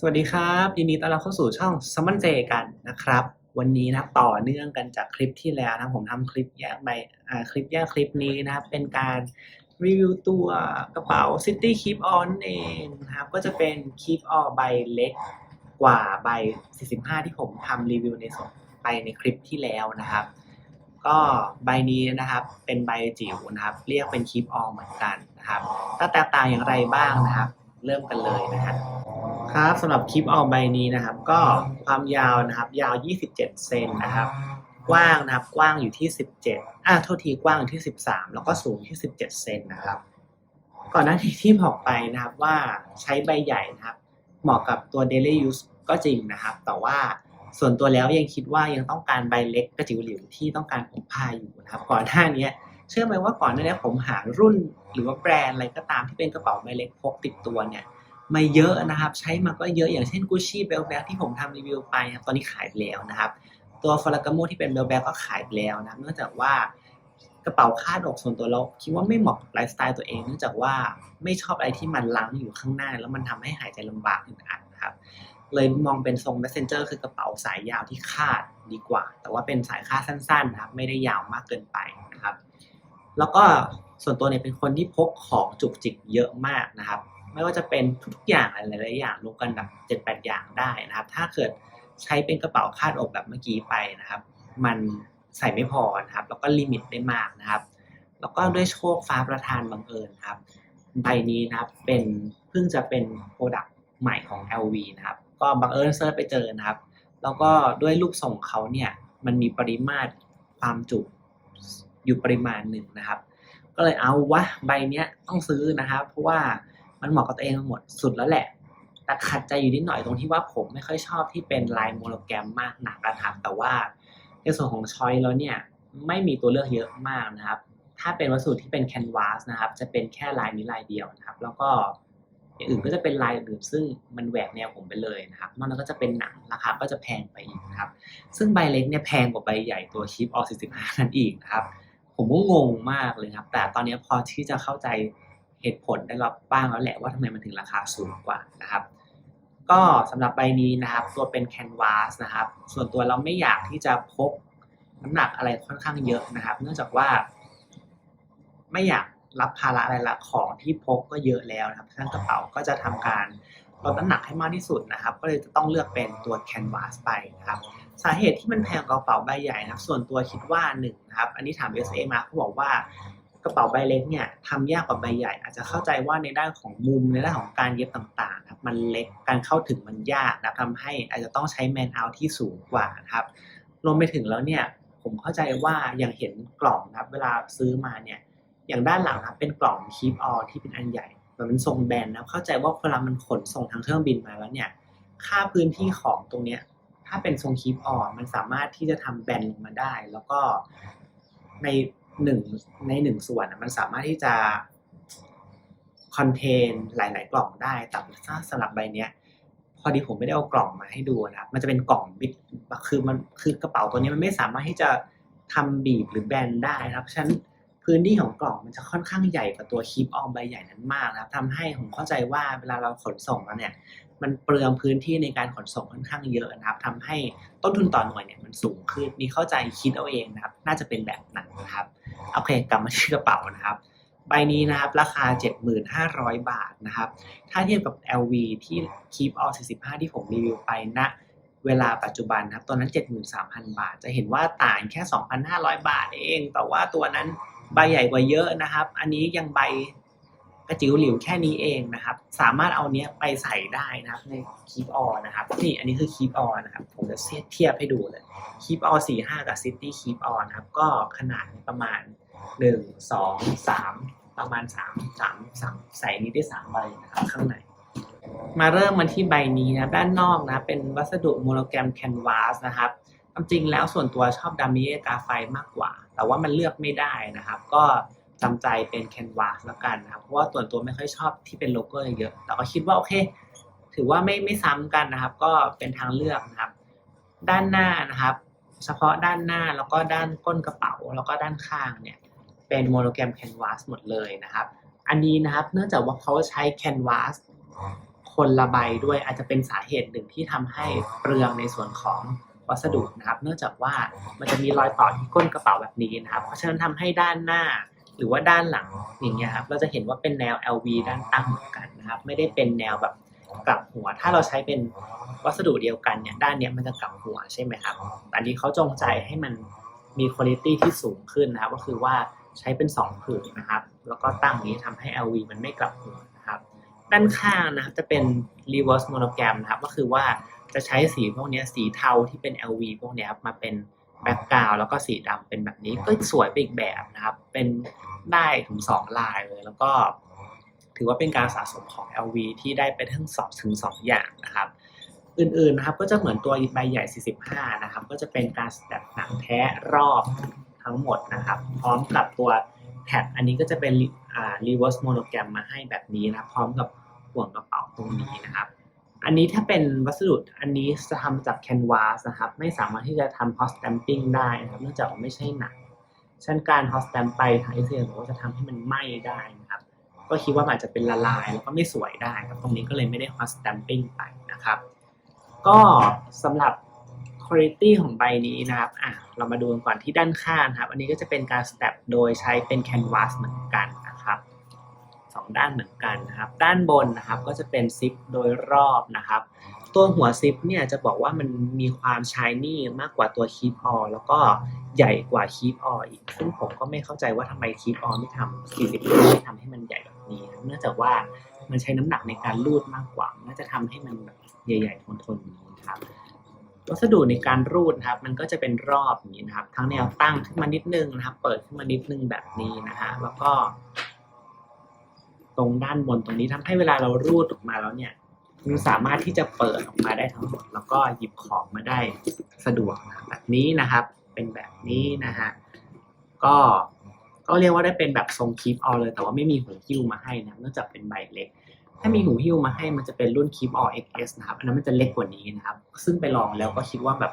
สวัสดีครับ ยินดีต้อนรับเข้าสู่ช่อง s ซ m ม o n เจกันนะครับ วันนี้นะต่อเนื่องกันจากคลิปที่แล้วนะผมทำคลิปแยกใบคลิปแยกคลิปนี้นะครับเป็นการรีวิวตัวกระเป๋า City Keep On นั่นเองนะครับก็จะเป็น Keep On ใบเล็กกว่าใบ 45 ที่ผมทำรีวิวในส่วนไปในคลิปที่แล้วนะครับ ก็ใบนี้นะครับเป็นใบจิ๋วนะครับ เรียกเป็น Keep On เหมือนกันนะครับถ้าแตกต่างอย่างไรบ้างนะครับ เริ่มกันเลยนะครับ ครับสำหรับคลิปออกใบนี้นะครับ ก็ความยาวนะครับ ยาว 27 เซนนะครับ กว้างนะครับกว้างอยู่ที่ 17อ่าโทษทีกว้างอยู่ที่ 13 แล้วก็สูงที่ 17 เซนนะครับ ก่อนหน้าที่ที่บอกไปนะครับว่าใช้ใบใหญ่นะครับ เหมาะกับตัว daily use ก็จริงนะครับ แต่ว่าส่วนตัวแล้วยังคิดว่ายังต้องการใบเล็กกระจิ๋วหลิวที่ต้องการพกพาอยู่นะครับ ก่อนหน้านี้เชื่อไหมว่าก่อนหน้านี้ผมหารุ่นหรือว่าแบรนด์อะไรก็ตามที่เป็นกระเป๋าใบเล็กพกติดตัวเนี่ย มาเยอะนะครับ ใช้มาก็เยอะอย่างเช่น Gucci b e l b a g ที่ผมทำรีวิวไปครับตอนนี้ขายไปแล้วนะครับ ตัวฟ a ร a ก a โมที่เป็น b e l b a g ก็ขายไปแล้วนะเนื่องจากว่ากระเป๋าคาดอกส่วนตัวเราคิดว่าไม่เหมาะกับไลฟ์สไตล์ตัวเองเนื่องจากว่าไม่ชอบอะไรที่มันล้างอยู่ข้างหน้า แล้วมันทำให้หายใจลำบากอึดอัดนะครับ เลยมองเป็นทรง messenger คือกระเป๋าสายยาวที่คาดดีกว่า แต่ว่าเป็นสายคาดสั้นๆนะครับไม่ได้ยาวมากเกินไปนะครับ แล้วก็ส่วนตัวเนี่ยเป็นคนที่พกของจุกจิกเยอะมากนะครับ ไม่ว่าจะเป็นทุกๆอย่างหลายๆอย่างรวมกันแบบเจ็ดแปดอย่างได้นะครับ ถ้าเกิดใช้เป็นกระเป๋าคาดอกแบบเมื่อกี้ไปนะครับ มันใส่ไม่พอนะครับ แล้วก็ลิมิตได้มากนะครับ แล้วก็ด้วยโชคฟ้าประทานบังเอิญครับใบนี้นะครับเป็นเพิ่งจะเป็นโปรดักต์ใหม่ของ LV นะครับ ก็บังเอิญเซิร์ชไปเจอนะครับ แล้วก็ด้วยรูปทรงเขาเนี่ยมันมีปริมาตรความจุอยู่ปริมาณหนึ่งนะครับ ก็เลยเอาวะใบเนี้ยต้องซื้อนะครับ เพราะว่า มันเหมาะกับตัวเองหมดสุดแล้วแหละ แต่ขัดใจอยู่นิดหน่อยตรงที่ว่าผมไม่ค่อยชอบที่เป็นลายโมโนแกรมมากหนักนะครับ แต่ว่าในส่วนของชอยแล้วเนี่ยไม่มีตัวเลือกเยอะมากนะครับ ถ้าเป็นวัสดุที่เป็นแคนวาสนะครับ จะเป็นแค่ลายนี้ลายเดียวนะครับ แล้วก็อย่างอื่นก็จะเป็นลายอื่นซึ่งมันแหวกแนวผมไปเลยนะครับ นอกนั้นก็จะเป็นหนังราคาก็จะแพงไปอีกนะครับ ซึ่งใบเล็กเนี่ยแพงกว่าใบใหญ่ตัวชิปออ45นั่นอีกนะครับ ผมก็งงมากเลยครับ แต่ตอนนี้พอที่จะเข้าใจ เหตุผลได้รับบ้างแล้วแหละว่าทำไมมันถึงราคาสูงกว่านะครับ ก็สำหรับใบนี้นะครับ ตัวเป็นแคนวาสนะครับ ส่วนตัวเราไม่อยากที่จะพกน้ำหนักอะไรค่อนข้างเยอะนะครับ เนื่องจากว่า ไม่อยากรับภาระอะไรละของที่พกก็เยอะแล้วนะครับทั้งกระเป๋าก็จะทำการลดน้ำหนักให้มากที่สุดนะครับ ก็เลยจะต้องเลือกเป็นตัวแคนวาสไปนะครับสาเหตุที่มันแพงกระเป๋าใบใหญ่นะครับ ส่วนตัวคิดว่าหนึ่งนะครับ อันนี้ถาม SA มาเขาบอกว่า ระเป๋าใบเล็กเนี่ยทำยากกว่าใบใหญ่ อาจจะเข้าใจว่าในด้านของมุมในด้านของการเย็บต่างๆนะครับมันเล็กการเข้าถึงมันยากนะทำให้อาจจะต้องใช้แมนเอาที่สูงกว่านะครับรวมไปถึงแล้วเนี่ยผมเข้าใจว่าอย่างเห็นกล่องนะครับเวลาซื้อมาเนี่ยอย่างด้านหลังนะเป็นกล่องคีปออที่เป็นอันใหญ่แบบมันทรงแบนนะเข้าใจว่าเวลามันขนส่งทางเครื่องบินมาแล้วเนี่ยค่าพื้นที่ของตรงเนี้ยถ้าเป็นทรงคีปออมันสามารถที่จะทำแบนลงมาได้ แล้วก็ใน หนึ่งในหนึ่งส่วนมันสามารถที่จะคอนเทนหลาย ๆ กล่องได้ แต่ถ้าสำหรับใบเนี้ย พอดีผมไม่ได้เอากล่องมาให้ดูนะครับมันจะเป็นกล่องบิดคือมันคือกระเป๋าตัวนี้มันไม่สามารถที่จะทำบีบหรือแบนได้นะครับฉะนั้นพื้นที่ของกล่องมันจะค่อนข้างใหญ่กว่าตัวคีปออมใบใหญ่นั้นมากนะครับทำให้ผมเข้าใจว่าเวลาเราขนส่งมาเนี่ย มันเปลืองพื้นที่ในการขนส่งค่อนข้างเยอะนะครับทำให้ต้นทุนต่อหน่วยเนี่ยมันสูงขึ้นนี่เข้าใจคิดเอาเองนะครับ น่าจะเป็นแบบนั้นนะครับ โอเคกลับมาที่กระเป๋านะครับ ใบนี้นะครับ ราคา 7,500 บาทนะครับ ถ้าเทียบกับ LV ที่ Keep All 45 ที่ผมรีวิวไปณเวลาปัจจุบันนะครับ ตอนนั้น 73,000 บาท จะเห็นว่าต่างแค่ 2,500 บาทเอง แต่ว่าตัวนั้นใบใหญ่กว่าเยอะนะครับ อันนี้ยังใบ กระจิ๋วหลิวแค่นี้เองนะครับ สามารถเอาเนี้ยไปใส่ได้นะครับในคีปออนะครับนี่อันนี้คือคีปออนะครับ ผมจะเทียบให้ดูเลยคีปออสี่ห้ากับซิตี้คีปออนะครับ ก็ขนาดประมาณหนึ่งสองสามประมาณสามสามสามใส่นี้ได้สามใบนะครับข้างในมาเริ่มมันที่ใบนี้นะด้านนอกนะเป็นวัสดุโมโนแกรมแคนวาสนะครับจริงแล้วส่วนตัวชอบดามิเอกาไฟมากกว่า แต่ว่ามันเลือกไม่ได้นะครับ ก็ จำใจเป็นแคนวาสแล้วกันนะครับ เพราะว่าตัวตัวไม่ค่อยชอบที่เป็นโลโก้เยอะ แต่ก็คิดว่าโอเค ถือว่าไม่ไม่ซ้ำกันนะครับ ก็เป็นทางเลือกนะครับ ด้านหน้านะครับ เฉพาะด้านหน้าแล้วก็ด้านก้นกระเป๋า แล้วก็ด้านข้างเนี่ย เป็นโมโนแกรมแคนวาสหมดเลยนะครับ อันนี้นะครับ เนื่องจากว่าเขาใช้แคนวาสคนละใบด้วยอาจจะเป็นสาเหตุหนึ่งที่ทำให้เปลืองในส่วนของวัสดุนะครับ เนื่องจากว่ามันจะมีรอยต่อที่ก้นกระเป๋าแบบนี้นะครับ เพราะฉะนั้นทำให้ด้านหน้า หรือว่าด้านหลังอย่างเงี้ยครับเราจะเห็นว่าเป็นแนว LV ด้านตั้งเหมือนกันนะครับไม่ได้เป็นแนวแบบกลับหัว ถ้าเราใช้เป็นวัสดุเดียวกันเนี่ยด้านเนี้ยมันจะกลับหัวใช่ไหมครับอันนี้เขาจงใจให้มันมีคุณภาพที่สูงขึ้นนะครับก็คือว่าใช้เป็น2ผืนนะครับ แล้วก็ตั้งอย่างนี้ทำให้ LV มันไม่กลับหัวนะครับด้านข้างนะครับจะเป็น reverse monogram นะครับก็คือว่าจะใช้สีพวกเนี้ยสีเทาที่เป็น LV พวกเนี้ยครับมาเป็น แบ็กกราวแล้วก็สีดำเป็นแบบนี้ก็สวยไปอีกแบบนะครับ เป็นได้ถึงสองลายเลย แล้วก็ ถือว่าเป็นการสะสมของ LV ที่ได้ไปทั้งสองถึงสองอย่างนะครับ อื่นๆนะครับก็จะเหมือนตัวใบใหญ่ 45 นะครับ ก็จะเป็นการสแตปหนังแท้รอบทั้งหมดนะครับ พร้อมกับตัวแท็กอันนี้ก็จะเป็นอ่า reverse monogram มาให้แบบนี้นะครับพร้อมกับห่วงกระเป๋าตรงนี้นะครับ อันนี้ถ้าเป็นวัสดุอันนี้จะทำจากแคนวาสนะครับ ไม่สามารถที่จะทำ hot stamping ได้นะครับเนื่องจากว่าไม่ใช่หนังเช่นการ hot stamp ไปทางเอเชียบอกว่าจะทำให้มันไหม้ได้นะครับ ก็คิดว่าอาจจะเป็นละลายแล้วก็ไม่สวยได้ครับ ตรงนี้ก็เลยไม่ได้ hot stamping ไปนะครับ ก็สำหรับ quality ของใบนี้นะครับอะเรามาดูกันก่อนที่ด้านข้างครับ อันนี้ก็จะเป็นการ step โดยใช้เป็น canvas เหมือนกันค ด้านเหมือนกันนะครับ ด้านบนนะครับก็จะเป็นซิปโดยรอบนะครับ ตัวหัวซิปเนี่ยจะบอกว่ามันมีความ shiny มากกว่าตัว keep all แล้วก็ใหญ่กว่า keep all อีก ซึ่งผมก็ไม่เข้าใจว่าทำไม keep all ไม่ทำ40ไม่ทำให้มันใหญ่แบบนี้ เนื่องจากว่ามันใช้น้ำหนักในการรูดมากกว่า น่าจะทำให้มันแบบใหญ่ๆทนๆนี้นะครับวัสดุในการรูดนะครับ มันก็จะเป็นรอบอย่างนี้นะครับ ทั้งแนวตั้งขึ้นมานิดนึงนะครับ เปิดขึ้นมานิดนึงแบบนี้นะฮะแล้วก็ ตรงด้านบนตรงนี้ทำให้เวลาเรารูดออกมาแล้วเนี่ยมันสามารถที่จะเปิดออกมาได้ทั้งหมด แล้วก็หยิบของมาได้สะดวกแบบนี้นะครับ เป็นแบบนี้นะฮะก็ก็เรียกว่าได้เป็นแบบทรงคีปออเลย แต่ว่าไม่มีหูหิ้วมาให้นะเนื่องจากเป็นใบเล็ก ถ้ามีหูหิ้วมาให้มันจะเป็นรุ่น Keep All XS นะครับอันนั้นมันจะเล็กกว่านี้นะครับ ซึ่งไปลองแล้วก็คิดว่าแบบ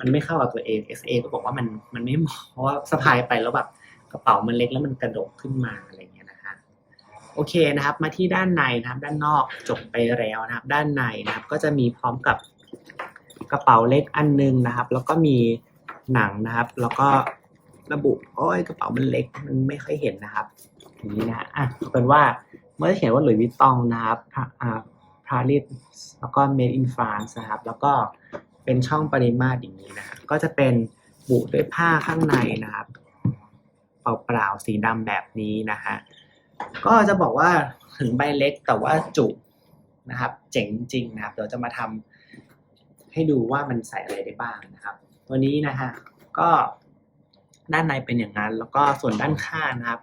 มันไม่เข้ากับตัวเอง SA ก็บอกว่ามันมันไม่เหมาะเพราะว่าสะพายไปแล้วแบบกระเป๋ามันเล็กแล้วมันกระดกขึ้นมา โอเคนะครับ มาที่ด้านในนะครับ ด้านนอกจบไปแล้วนะครับ ด้านในนะครับ ก็จะมีพร้อมกับกระเป๋าเล็กอันนึงนะครับ แล้วก็มีหนังนะครับ แล้วก็ระบุโอ้ยกระเป๋ามันเล็กมันไม่ค่อยเห็นนะครับอย่างนี้นะอะเป็นว่าเมื่อเขียนว่าหลุยส์วิตตองนะครับอ่าพาริสแล้วก็ made in France นะครับ แล้วก็เป็นช่องปริมาตรอย่างนี้นะครับก็จะเป็นบุด้วยผ้าข้างในนะครับ เปล่าๆสีดำแบบนี้นะฮะ ก็จะบอกว่าถึงใบเล็กแต่ว่าจุนะครับ เจ๋งจริงนะครับ เดี๋ยวจะมาทำให้ดูว่ามันใส่อะไรได้บ้างนะครับ ตัวนี้นะฮะก็ด้านในเป็นอย่างนั้น แล้วก็ส่วนด้านข้างนะครับ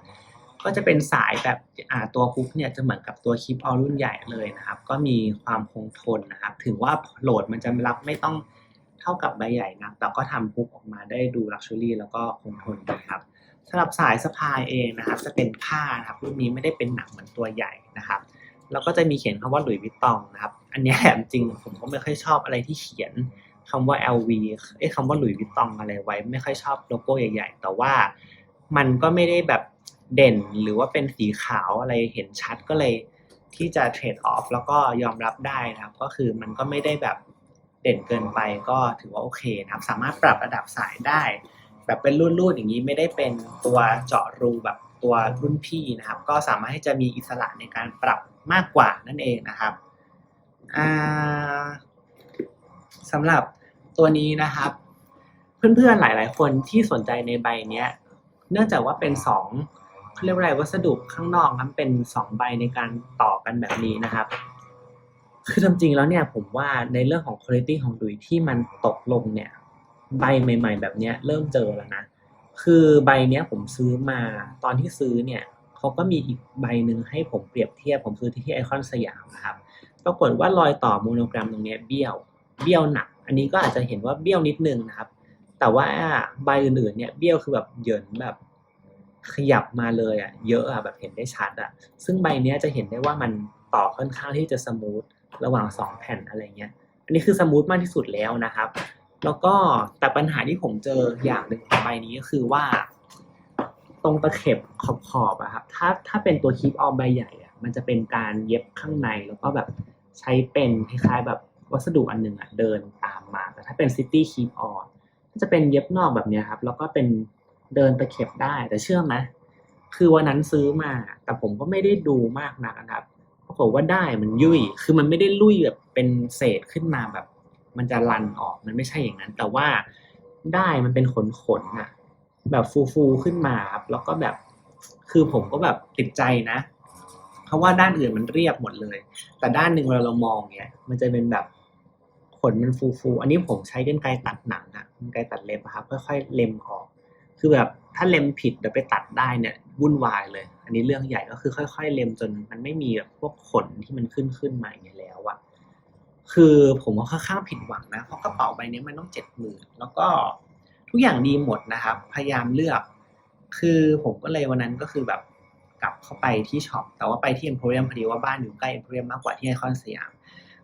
ก็จะเป็นสายแบบอ่าตัวฮุกเนี่ยจะเหมือนกับตัวคลิปออรุ่นใหญ่เลยนะครับ ก็มีความคงทนนะครับ ถึงว่าโหลดมันจะรับไม่ต้องเท่ากับใบใหญ่นะแต่ก็ทำฮุกออกมาได้ดูลักชัวรี่แล้วก็คงทนดีครับ สำหรับสายสะพายเองนะครับ จะเป็นผ้านะครับรุ่นนี้ไม่ได้เป็นหนังเหมือนตัวใหญ่นะครับ แล้วก็จะมีเขียนคำว่าหลุยส์วิตตองนะครับ อันนี้แถมจริงผมก็ไม่ค่อยชอบอะไรที่เขียนคำว่า LV เอ้คำว่าหลุยส์วิตตองอะไรไว้ ไม่ค่อยชอบโลโก้ใหญ่ ๆ แต่ว่ามันก็ไม่ได้แบบเด่นหรือว่าเป็นสีขาวอะไรเห็นชัดก็เลยที่จะเทรดออฟแล้วก็ยอมรับได้นะครับ ก็คือมันก็ไม่ได้แบบเด่นเกินไปก็ถือว่าโอเคนะครับ สามารถปรับระดับสายได้ แบบเป็นรุ่นๆอย่างนี้ไม่ได้เป็นตัวเจาะรูแบบตัวรุ่นพี่นะครับ ก็สามารถที่จะมีอิสระในการปรับมากกว่านั่นเองนะครับสำหรับตัวนี้นะครับ เพื่อนๆหลาย ๆ คนที่สนใจในใบเนี้ยเนื่องจากว่าเป็นสองเขาเรียกว่าอะไรวัสดุข้างนอกครับเป็นสองใบในการต่อกันแบบนี้นะครับ คือจริงๆแล้วเนี่ยผมว่าในเรื่องของคุณภาพของดุยที่มันตกลงเนี่ย ใบใหม่ ๆ แบบเนี้ยเริ่มเจอแล้วนะ คือใบเนี้ยผมซื้อมาตอนที่ซื้อเนี่ยเขาก็มีอีกใบหนึ่งให้ผมเปรียบเทียบผมซื้อที่ไอคอนสยามนะครับปรากฏว่ารอยต่อโมโนกรมตรงเนี้ยเบี้ยวเบี้ยวหนัก อันนี้ก็อาจจะเห็นว่าเบี้ยวนิดนึงนะครับ แต่ว่าใบอื่นๆเนี่ยเบี้ยวคือแบบเหยินแบบขยับมาเลยอะเยอะอะแบบเห็นได้ชัดอะ ซึ่งใบเนี้ยจะเห็นได้ว่ามันต่อค่อนข้างที่จะสมูทระหว่างสองแผ่นอะไรเงี้ย อันนี้คือสมูทมากที่สุดแล้วนะครับ แล้วก็แต่ปัญหาที่ผมเจออย่างหนึ่งของใบนี้ก็คือว่า ตรงตะเข็บขอบขอบๆอะครับ ถ้าถ้าเป็นตัวคลิปออมใบใหญ่อะมันจะเป็นการเย็บข้างในแล้วก็แบบใช้เป็นคล้ายๆแบบวัสดุอันหนึ่งอะเดินตามมา แต่ถ้าเป็น City Keep On ก็จะเป็นเย็บนอกแบบนี้ครับ แล้วก็เป็นเดินตะเข็บได้ แต่เชื่อไหมคือวันนั้นซื้อมา แต่ผมก็ไม่ได้ดูมากนักนะครับปรากฏว่าได้มันยุ่ย คือมันไม่ได้ลุยแบบเป็นเศษขึ้นมาแบบ มันจะรันออกมันไม่ใช่อย่างนั้น แต่ว่าได้มันเป็นขนขนๆอะแบบฟูๆขึ้นมาครับแล้วก็แบบคือผมก็แบบติดใจนะ เพราะว่าด้านอื่นมันเรียบหมดเลย แต่ด้านหนึ่งเวลาเรามองเนี่ย มันจะเป็นแบบขนมันฟูๆอันนี้ผมใช้กรรไกรตัดหนังอะกรรไกรตัดเล็บครับค่อยๆเล็มออก คือแบบถ้าเล็มผิดเดี๋ยวไปตัดได้เนี่ยวุ่นวายเลย อันนี้เรื่องใหญ่ก็คือค่อย ๆ เล็มจนมันไม่มีแบบพวกขนที่มันขึ้นขึ้นมาอย่างเงี้ยแล้วอะ คือผมก็ค่อนข้างผิดหวังนะเพราะกระเป๋าใบนี้มันต้องเจ็ดหมื่นแล้วก็ทุกอย่างดีหมดนะครับ พยายามเลือก คือผมก็เลยวันนั้นก็คือแบบกลับเข้าไปที่ช็อปแต่ว่าไปที่ Emporium พอดีว่าบ้านอยู่ใกล้ Emporium มมากกว่าที่ไอคอนสยาม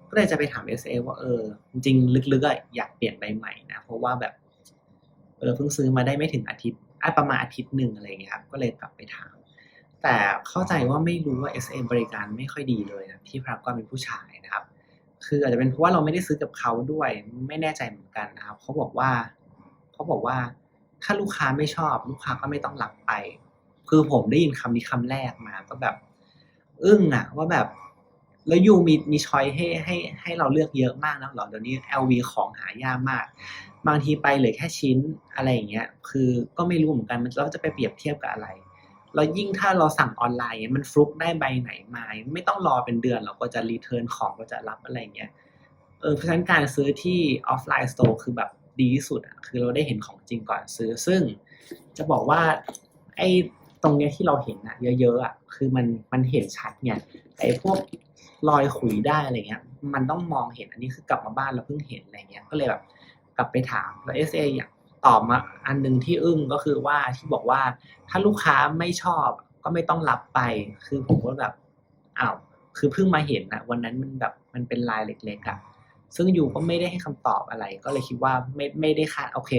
ก็เลยจะไปถาม SA ว่าเออ จริงๆลึกๆอยากเปลี่ยนใบใหม่นะเพราะว่าแบบเออเพิ่งซื้อมาได้ไม่ถึงอาทิตย์อประมาณอาทิตย์หนึ่งอะไรอย่างเงี้ยครับก็เลยกลับไปถาม แต่เข้าใจว่าไม่รู้ว่า SA บริการไม่ค่อยดีเลยนะที่พรับก็เป็นผู้ชายนะครับ คืออาจจะเป็นเพราะว่าเราไม่ได้ซื้อกับเขาด้วย ไม่แน่ใจเหมือนกันนะครับเขาบอกว่าเขาบอกว่า ถ้าลูกค้าไม่ชอบ ลูกค้าก็ไม่ต้องรับไป คือผมได้ยินคำนี้คำแรกมาก็แบบ อึ้งอะว่าแบบแล้วยูมีมีช้อยให้ให้ให้เราเลือกเยอะมากนะหรอเดี๋ยวนี้ LV ของหายากมาก บางทีไปเหลือแค่ชิ้นอะไรอย่างเงี้ย คือก็ไม่รู้เหมือนกันมันเราจะไปเปรียบเทียบกับอะไร แล้วยิ่งถ้าเราสั่งออนไลน์มันฟลุกได้ใบไหนมาไม่ต้องรอเป็นเดือนเราก็จะรีเทิร์นของก็จะรับอะไรเงี้ยเออเพราะฉะนั้นการซื้อที่ออฟไลน์สโตร์คือแบบดีที่สุดอะคือเราได้เห็นของจริงก่อนซื้อ ซึ่งจะบอกว่าไอ้ตรงเนี้ยที่เราเห็นอะเยอะๆอะคือมันมันเห็นชัดไงไอ้พวกรอยขุยได้อะไรเงี้ย มันต้องมองเห็นอันนี้คือกลับมาบ้านเราเพิ่งเห็นอะไรเงี้ยก็เลยแบบกลับไปถามแล้ว SA อยาก ตอบมาอันหนึ่งที่อึ้งก็คือว่าที่บอกว่าถ้าลูกค้าไม่ชอบก็ไม่ต้องรับไป คือผมก็แบบอ้าวคือเพิ่งมาเห็นนะวันนั้นมันแบบมันเป็นลายเล็กๆอะซึ่งอยู่ก็ไม่ได้ให้คำตอบอะไร ก็เลยคิดว่าไม่ไม่ได้คาดโอเค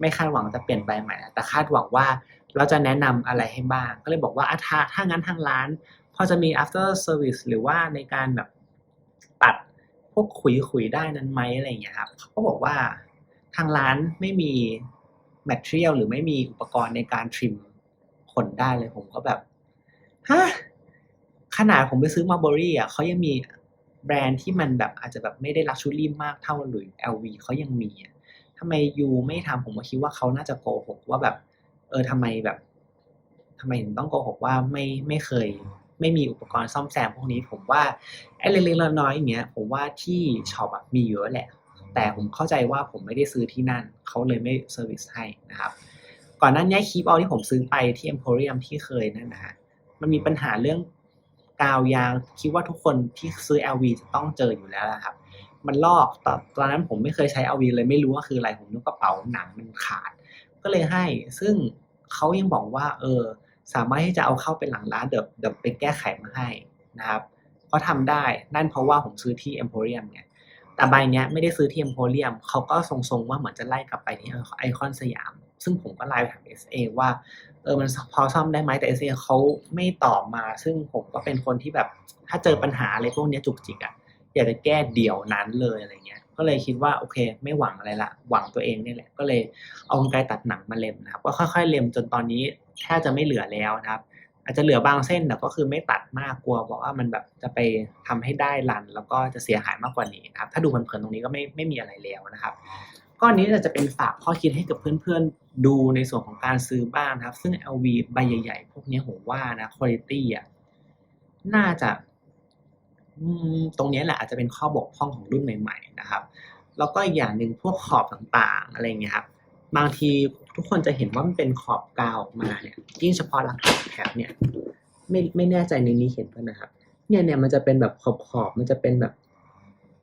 ไม่คาดหวังจะเปลี่ยนใบใหม่นะแต่คาดหวังว่าเราจะแนะนำอะไรให้บ้าง ก็เลยบอกว่าอะถ้าถ้างั้นทางร้าน พอจะมี after service หรือว่าในการแบบตัดพวกขุยขุยๆได้นั้นไหมอะไรอย่างเงี้ยครับเขาก็บอกว่า ทางร้านไม่มี material หรือไม่มีอุปกรณ์ในการทริมขนได้เลยผมก็แบบฮะขนาดผมไปซื้อมาบรี่อะเขายังมีแบรนด์ที่มันแบบอาจจะแบบไม่ได้ลักชูรี่มากเท่าหรือ LV เขายังมีอะทำไมยูไม่ทำผมก็คิดว่าเขาน่าจะโกหกว่าแบบ เออทำไมแบบทำไมถึงต้องโกหกว่าไม่ไม่เคย ไม่มีอุปกรณ์ซ่อมแซมพวกนี้ ผมว่าไอ้เล็กๆน้อยๆอย่างเงี้ยผมว่าที่ช็อปอะมีเยอะแหละ แต่ผมเข้าใจว่าผมไม่ได้ซื้อที่นั่น เขาเลยไม่เซอร์วิสให้นะครับ ก่อนหนั้นย้ายคีบเอลที่ผมซื้อไปที่ Emporium ที่เคยนั่นนะฮะมันมีปัญหาเรื่องกาวยางคิดว่าทุกคนที่ซื้อ LV จะต้องเจออยู่แล้วนะครับ มันลอกตอนตอนนั้นผมไม่เคยใช้ LV เลยไม่รู้ว่าคืออะไรผมนึกกระเป๋าหนังมันขาด ก็เลยให้ ซึ่งเขายังบอกว่า เออ สามารถที่จะเอาเข้าเป็นหลังร้านเดี๋ยวเดี๋ยวไปแก้ไขมาให้นะครับเขาทำได้นั่นเพราะว่าผมซื้อที่ Emporium ไง แต่ใบเนี้ยไม่ได้ซื้อที่ Emporium เขาก็ทรงๆว่าเหมือนจะไล่กลับไปที่ไอคอนสยาม ซึ่งผมก็ไลน์ไปถาม SA ว่าเออมันพอซ่อมได้ไหมแต่ SA เอเขาไม่ตอบมา ซึ่งผมก็เป็นคนที่แบบถ้าเจอปัญหาอะไรพวกนี้จุกจิกอะอยากจะแก้เดี่ยวนั้นเลยอะไรเงี้ย ก็เลยคิดว่าโอเค ไม่หวังอะไรละ หวังตัวเองนี่แหละ ก็เลยเอากรรไกรตัดหนังมาเล็มนะครับ ก็ค่อยๆเล็มจนตอนนี้แทบจะไม่เหลือแล้วนะครับ อาจจะเหลือบางเส้นแต่ก็คือไม่ตัดมากกลัวบอกว่ามันแบบจะไปทำให้ได้รัน แล้วก็จะเสียหายมากกว่านี้นะครับถ้าดูเผินๆตรงนี้ก็ไม่ไม่มีอะไรแล้วนะครับก้อนนี้จะเป็นฝากข้อคิดให้กับเพื่อนๆดูในส่วนของการซื้อบ้านครับ ซึ่ง LV ใบใหญ่ๆ พวกนี้ผมว่านะคุณภาพอะน่าจะตรงนี้แหละอาจจะเป็นข้อบกพร่องของรุ่นใหม่ ๆ นะครับ แล้วก็อีกอย่างหนึ่งพวกขอบต่างๆ อะไรเงี้ยครับ บางทีทุกคนจะเห็นว่ามันเป็นขอบกาวออกมาเนี่ยยิ่งเฉพาะรักแถบเนี่ยไม่ไม่แน่ใจในนี้เห็นป่ะนะครับ เนี่ยเนี่ยมันจะเป็นแบบขอบขอบมันจะเป็นแบบ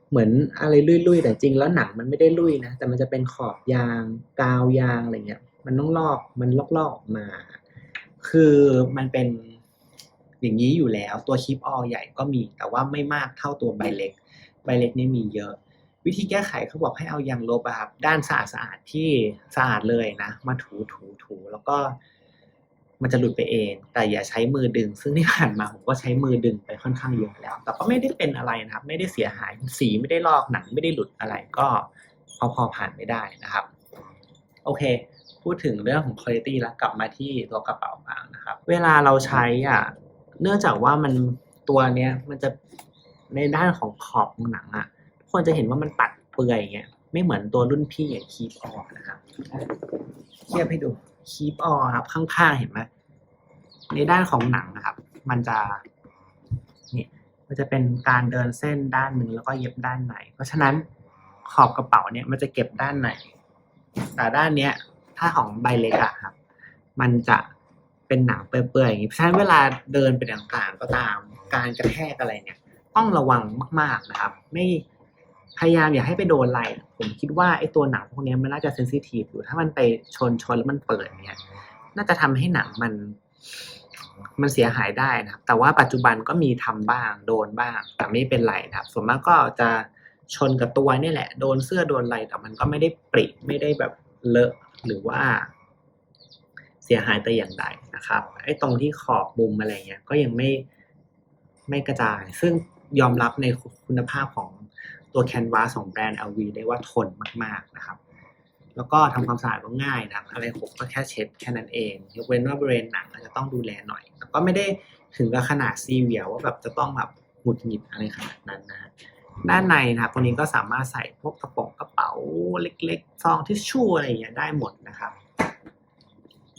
เหมือนอะไรลุยๆแต่จริงแล้วหนังมันไม่ได้ลุยนะแต่มันจะเป็นขอบยางกาวยางอะไรเงี้ย มันต้องลอกมันลอกๆออกมา คือมันเป็นอย่างนี้อยู่แล้วตัวคลิปออใหญ่ก็มี แต่ว่าไม่มากเท่าตัวใบเล็ก ใบเล็กนี่มีเยอะ วิธีแก้ไขเขาบอกให้เอายางลบครับด้านสะอาดสะอาดๆที่สะอาดเลยนะ มาถูถูถูแล้วก็มันจะหลุดไปเอง แต่อย่าใช้มือดึง ซึ่งที่ผ่านมาผมก็ใช้มือดึงไปค่อนข้างเยอะแล้ว แต่ก็ไม่ได้เป็นอะไรนะครับ ไม่ได้เสียหายสีไม่ได้ลอกหนังไม่ได้หลุดอะไรก็พอพอผ่านไม่ได้นะครับ โอเค พูดถึงเรื่องของ quality แล้วกลับมาที่ตัวกระเป๋าบ้างนะครับ เวลาเราใช้อะเนื่องจากว่ามันตัวเนี้ยมันจะในด้านของขอบของหนังอะ คนจะเห็นว่ามันตัดเปลือยอย่างเงี้ยไม่เหมือนตัวรุ่นพี่อย่างคีปออนะครับเทียบให้ดูคีปออครับข้างๆเห็นไหมในด้านของหนังนะครับ มันจะนี่มันจะเป็นการเดินเส้นด้านหนึ่งแล้วก็เย็บด้านในเพราะฉะนั้นขอบกระเป๋าเนี่ยมันจะเก็บด้านในแต่ด้านเนี้ย ถ้าของใบเล็กอะครับ มันจะเป็นหนังเปื่อยๆอย่างนี้เพราะฉะนั้นเวลาเดินไปต่างๆก็ตาม การกระแทกอะไรเนี่ย ต้องระวังมาก ๆนะครับ ไม่ พยายามอย่าให้ไปโดนอะไรผมคิดว่าไอ้ตัวหนังพวกนี้มันน่าจะเซนซิทีฟอยู่ ถ้ามันไปชนชนแล้วมันเปิดเนี่ย น่าจะทำให้หนังมัน มันเสียหายได้นะครับ แต่ว่าปัจจุบันก็มีทำบ้าง โดนบ้าง แต่ไม่เป็นไรนะครับ ส่วนมากก็จะชนกับตัวนี่แหละ โดนเสื้อโดนอะไรแต่มันก็ไม่ได้ปริไม่ได้แบบเลอะหรือว่า เสียหายแต่อย่างใดนะครับ ไอ้ตรงที่ขอบมุมอะไรเงี้ย ก็ยังไม่ไม่กระจาย ซึ่งยอมรับในคุณภาพของ ตัวแคนวาสของแบรนด์ LV ได้ว่าทนมากๆนะครับ แล้วก็ทำความสะอาดก็ง่ายนะครับอะไรหกก็แค่เช็ดแค่นั้นเองยกเว้นว่าบริเวณหนังอาจจะต้องดูแลหน่อยแต่ก็ไม่ได้ถึงกับขนาดซีเวียว่าแบบจะต้องแบบหงุดหงิดอะไรขนาดนั้นนะฮะด้านในนะครับตรงนี้ก็สามารถใส่พวกกระป๋องกระเป๋าเล็กๆซองทิชชู่อะไรอย่างเงี้ยได้หมดนะครับ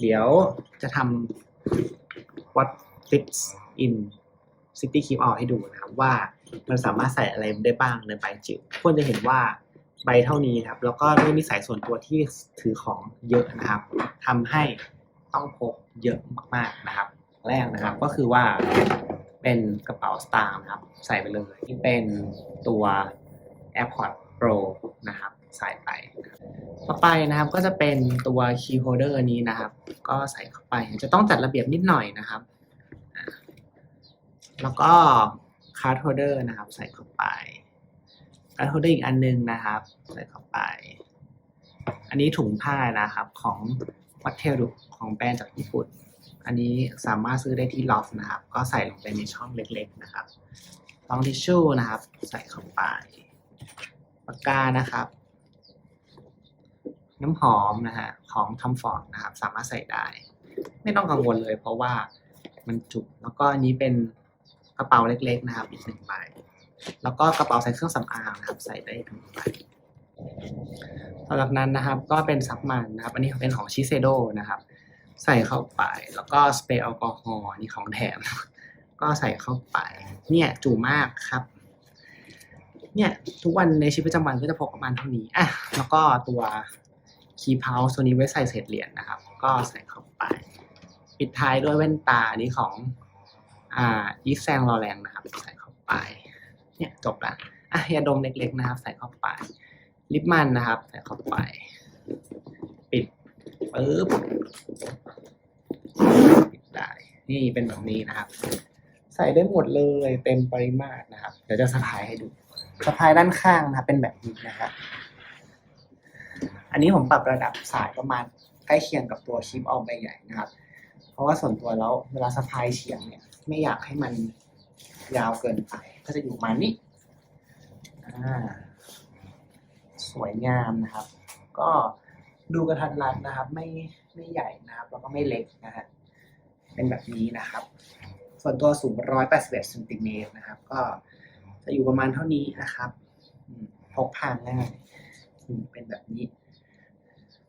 เดี๋ยวจะทำ what fits in city keep out ให้ดูนะครับว่า มันสามารถใส่อะไรได้บ้างในใบจิ๋วควรจะเห็นว่าใบเท่านี้ครับ แล้วก็ด้วยนิสัยส่วนตัวที่ถือของเยอะนะครับทำให้ต้องพกเยอะมากๆนะครับ แรกนะครับก็คือว่าเป็นกระเป๋าสตางค์นะครับ ใส่ไปเลยที่เป็นตัว AirPods Pro นะครับ ใส่ไป ต่อไปนะครับก็จะเป็นตัว key holder นี้นะครับ ก็ใส่เข้าไปจะต้องจัดระเบียบนิดหน่อยนะครับ แล้วก็ card holder นะครับใส่เข้าไป card holder อีกอันนึงนะครับ ใส่เข้าไป อันนี้ถุงผ้านะครับของวัตเทลของแบรนด์จากญี่ปุ่น อันนี้สามารถซื้อได้ที่ลอฟนะครับ ก็ใส่ลงไปในช่องเล็ก ๆ นะครับลองทิชชู่นะครับ ใส่เข้าไปปากกานะครับ น้ำหอมนะฮะของทอมฟอร์ดนะครับ สามารถใส่ได้ ไม่ต้องกังวลเลยเพราะว่ามันจุกแล้วก็อันนี้เป็น กระเป๋าเล็กๆนะครับอีกหนึ่งใบแล้วก็กระเป๋าใส่เครื่องสำอางนะครับ ใส่ได้อีกหนึ่งใบสำหรับนั้นนะครับก็เป็นซับมันนะครับ อันนี้เป็นของชิเซโดนะครับ ใส่เข้าไปแล้วก็สเปรย์แอลกอฮอล์นี่ของแถม ก็ใส่เข้าไป เนี่ยจูมากครับ เนี่ยทุกวันในชีวิตประจำวันก็จะพกประมาณเท่านี้อะแล้วก็ตัวคีย์เพาส์ตัวนี้ไว้ใส่เศษเหรียญนะครับ ก็ใส่เข้าไป ปิดท้ายด้วยแว่นตานี้ของ อ่าอีแซงลอแรงนะครับ ใส่เข้าไป เนี่ยจบละอะยาดมเล็กๆนะครับ ใส่เข้าไปลิปมันนะครับ ใส่เข้าไป ปิดปึ๊บปิดได้นี่เป็นแบบนี้นะครับ ใส่ได้หมดเลยเต็มปริมาตรนะครับ เดี๋ยวจะสะพายให้ดูสะพายด้านข้างนะครับ เป็นแบบนี้นะครับ อันนี้ผมปรับระดับสายประมาณใกล้เคียงกับตัวคลิปออกใบใหญ่นะครับ เพราะว่าส่วนตัวแล้วเวลาสะพายเฉียงเนี่ย ไม่อยากให้มันยาวเกินไป ก็จะอยู่ประมาณนี้สวยงามนะครับ ก็ดูกระทัดรัดนะครับ ไม่ไม่ใหญ่นะครับแล้วก็ไม่เล็กนะฮะเป็นแบบนี้นะครับ ส่วนตัวสูง 181เซนติเมตรนะครับ ก็จะอยู่ประมาณเท่านี้นะครับพกพาง่ายเป็นแบบนี้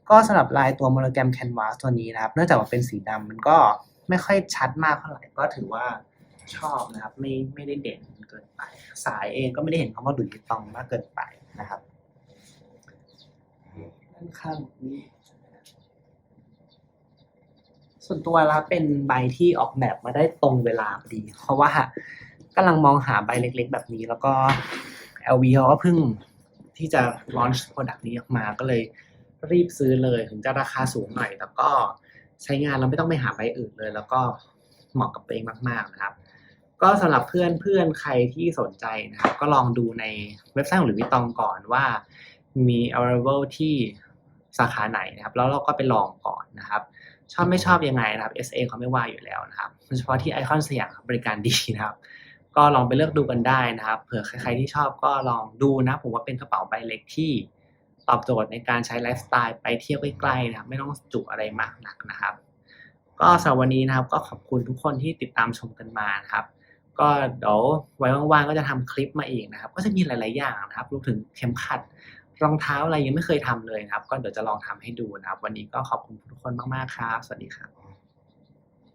ก็สำหรับลายตัวโมโนแกรมแคนวาสตัวนี้นะครับ เนื่องจากว่าเป็นสีดำมันก็ ไม่ค่อยชัดมากเท่าไหร่ก็ถือว่าชอบนะครับ ไม่ไม่ได้เด่นเกินไป สายเองก็ไม่ได้เห็นคำว่าดุยตองมากเกินไปนะครับด้านข้างนี้ส่วนตัวแล้วเป็นใบที่ออกแบบมาได้ตรงเวลาพอดี เพราะว่ากำลังมองหาใบเล็กๆ แบบนี้ แล้วก็ LV เขาก็เพิ่งที่จะ launch product นี้ออกมาก็เลยรีบซื้อเลยถึงจะราคาสูงหน่อย แล้วก็ ใช้งานเราไม่ต้องไปหาใบอื่นเลย แล้วก็เหมาะกับตัวเองมาก ๆนะครับ ก็สำหรับเพื่อนเพื่อนใครที่สนใจนะครับ ก็ลองดูในเว็บไซต์ของหรือวิตองก่อนว่ามี arrival ที่สาขาไหนนะครับ แล้วเราก็ไปลองก่อนนะครับ ชอบไม่ชอบยังไงนะครับ SA เขาไม่ว่าอยู่แล้วนะครับโดยเฉพาะที่ไอคอนสยามบริการดีนะครับ ก็ลองไปเลือกดูกันได้นะครับ เผื่อใครๆที่ชอบก็ลองดูนะ ผมว่าเป็นกระเป๋าใบเล็กที่ ตอบโจทย์ในการใช้ไลฟ์สไตล์ไปเที่ยวใกล้ๆนะครับไม่ต้องจุอะไรมากหนักนะครับ ก็สำหรับวันนี้นะครับก็ขอบคุณทุกคนที่ติดตามชมกันมานะครับ ก็เดี๋ยวไว้ว่างๆก็จะทำคลิปมาอีกนะครับ ก็จะมีหลายๆอย่างนะครับรวมถึงเข็มขัดรองเท้าอะไรยังไม่เคยทำเลยนะครับ ก็เดี๋ยวจะลองทำให้ดูนะครับ วันนี้ก็ขอบคุณทุกคนมากๆครับ สวัสดีครับ